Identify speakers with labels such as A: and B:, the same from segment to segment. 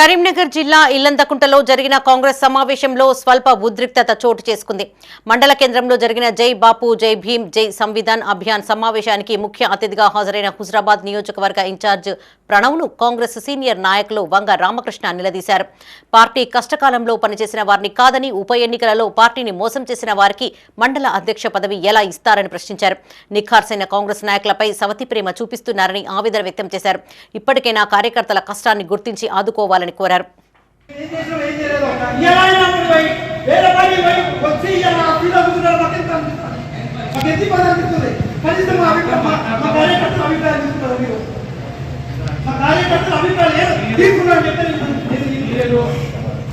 A: కరీంనగర్ జిల్లా ఇల్లందకుంటలో జరిగిన కాంగ్రెస్ సమావేశంలో స్వల్ప ఉద్రిక్తత చోటు చేసుకుంది. మండల కేంద్రంలో జరిగిన జై బాపు జై భీమ్ జై సంవిధాన్ అభియాన్ సమావేశానికి ముఖ్య అతిథిగా హాజరైన హుజరాబాద్ నియోజకవర్గ ఇన్ఛార్జ్ ప్రణవ్ను కాంగ్రెస్ సీనియర్ నాయకులు వంగ రామకృష్ణ నిలదీశారు. పార్టీ కష్టకాలంలో పనిచేసిన వారిని కాదని ఉప ఎన్నికలలో పార్టీని మోసం చేసిన వారికి మండల అధ్యక్ష పదవి ఎలా ఇస్తారని ప్రశ్నించారు. నిఖార్సైన కాంగ్రెస్ నాయకులపై సవతి ప్రేమ చూపిస్తున్నారని ఆవేదన వ్యక్తం చేశారు. ఇప్పటికైనా కార్యకర్తల కష్టాన్ని గుర్తించి ఆదుకోవాలని
B: చేయాలని కోరారు.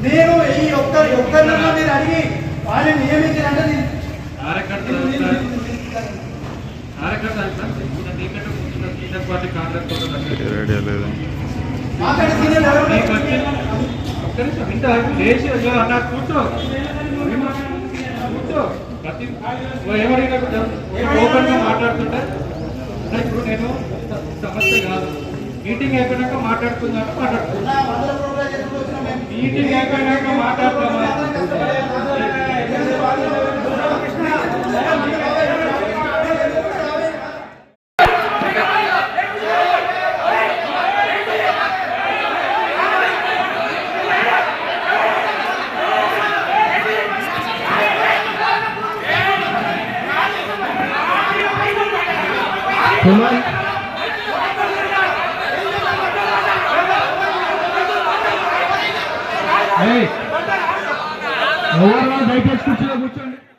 B: నేను- ఈ ఒక్క ఒక్కరినన్నా మీరు అడిగి వాళ్ళని నియమించారంటే కార్యకర్త
C: కార్యకర్త అభిప్రాయం మాట్లాడుతుంటే ఇప్పుడు నేను సమస్య కాదు. మీటింగ్ అయిపోయినాక
B: మాట్లాడుతున్నాను మాట్లాడుతున్నాను.
C: కుమార్ ఎవరు దయచేసి
D: కూర్చున్నా